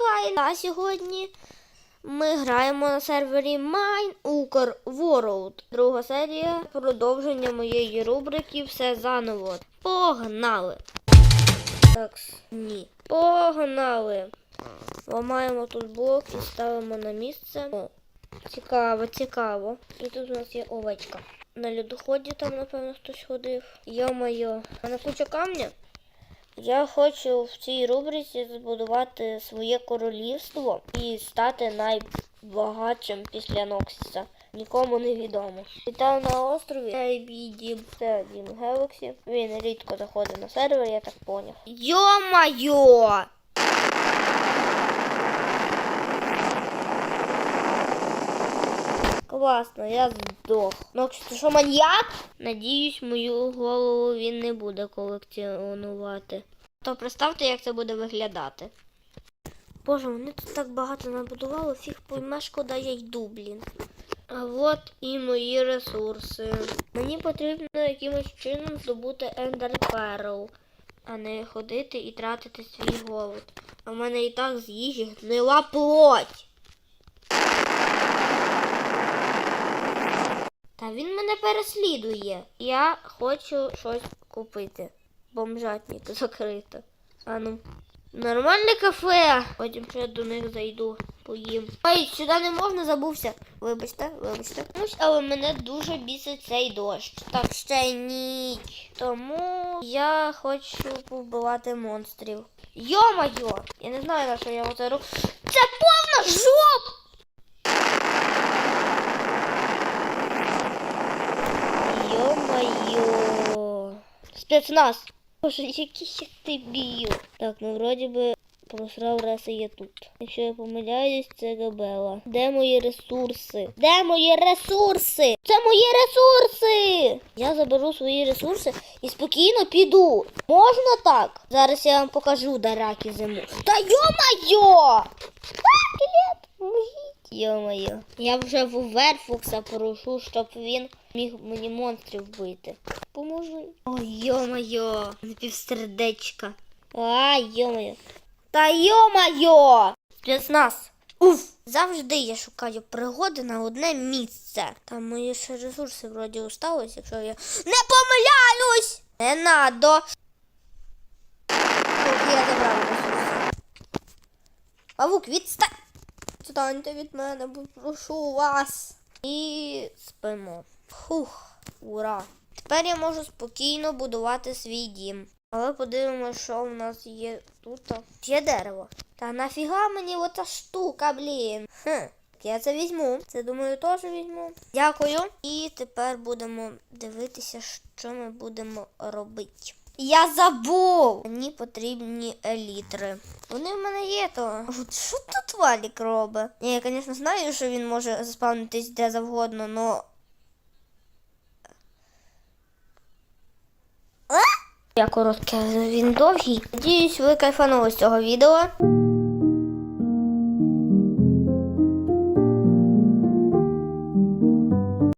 Михайло. А сьогодні ми граємо на сервері Mine Ukr World. Друга серія продовження моєї рубрики Все заново. Погнали! Так, ні. Погнали! Ламаємо тут блок і ставимо на місце. О, цікаво, цікаво. І тут у нас є овечка. На льодоході там, напевно, хтось ходив. Йо-моє, а на куча камня. Я хочу в цій рубриці збудувати своє королівство і стати найбагатшим після Ноксіса. Нікому не відомо. Вітаю на острові AB Це Дім Гелексі. Він рідко заходить на сервер, я так поняв. Йо-майо! Класно, я здох. Ти що маньяк? Надіюсь, мою голову він не буде колекціонувати. То представте, як це буде виглядати. Боже, вони тут так багато набудували, фіг поймеш, куди я йду, блін. А от і мої ресурси. Мені потрібно якимось чином здобути Ender Pearl, а не ходити і тратити свій голод. А в мене і так з їжі гнила плоть. Та він мене переслідує. Я хочу щось купити. Бомжатник закрито. А ну. Нормальне кафе. Потім ще до них зайду, поїм. Ой, сюди не можна, забувся. Вибачте, вибачте. Але мене дуже бісить цей дощ. Так ще ніч. Тому я хочу повбивати монстрів. Йо-майо! Я не знаю, на що я оце роблю. Це повна жоп! Спецназ. Боже, який я дебіл. Так, ну вроді би просрав раз і є тут. Якщо я помиляюсь, це Габела. Де мої ресурси? Де мої ресурси? Це мої ресурси! Я заберу свої ресурси і спокійно піду. Можна так? Зараз я вам покажу дараки зиму. Та йо-майо! Йо-моє. Я вже в Верфукса прошу, щоб він міг мені монстрів вбити. Поможи. Ой, йо-моє. Півсердечка. А, йо-моє. Та йо-моє! Спецназ. Уф! Завжди я шукаю пригоди на одне місце. Там мої ще ресурси вроді осталось, якщо я не помиляюсь! Не надо. Поки я. Павук, відстань! Станьте від мене, будь прошу вас. І спимо. Фух, ура. Тепер я можу спокійно будувати свій дім. Але подивимося, що в нас є тут. Є дерево. Та нафіга мені ота штука, блін. Хм. Я це візьму. Це думаю, теж візьму. Дякую. І тепер будемо дивитися, що ми будемо робити. Я забув! Мені потрібні елітри. Вони в мене є, то. Що тут валік робить? Я, звісно, знаю, що він може заспавнитись де завгодно, но. А? Я коротке, він довгий. Надіюсь, ви кайфанули з цього відео.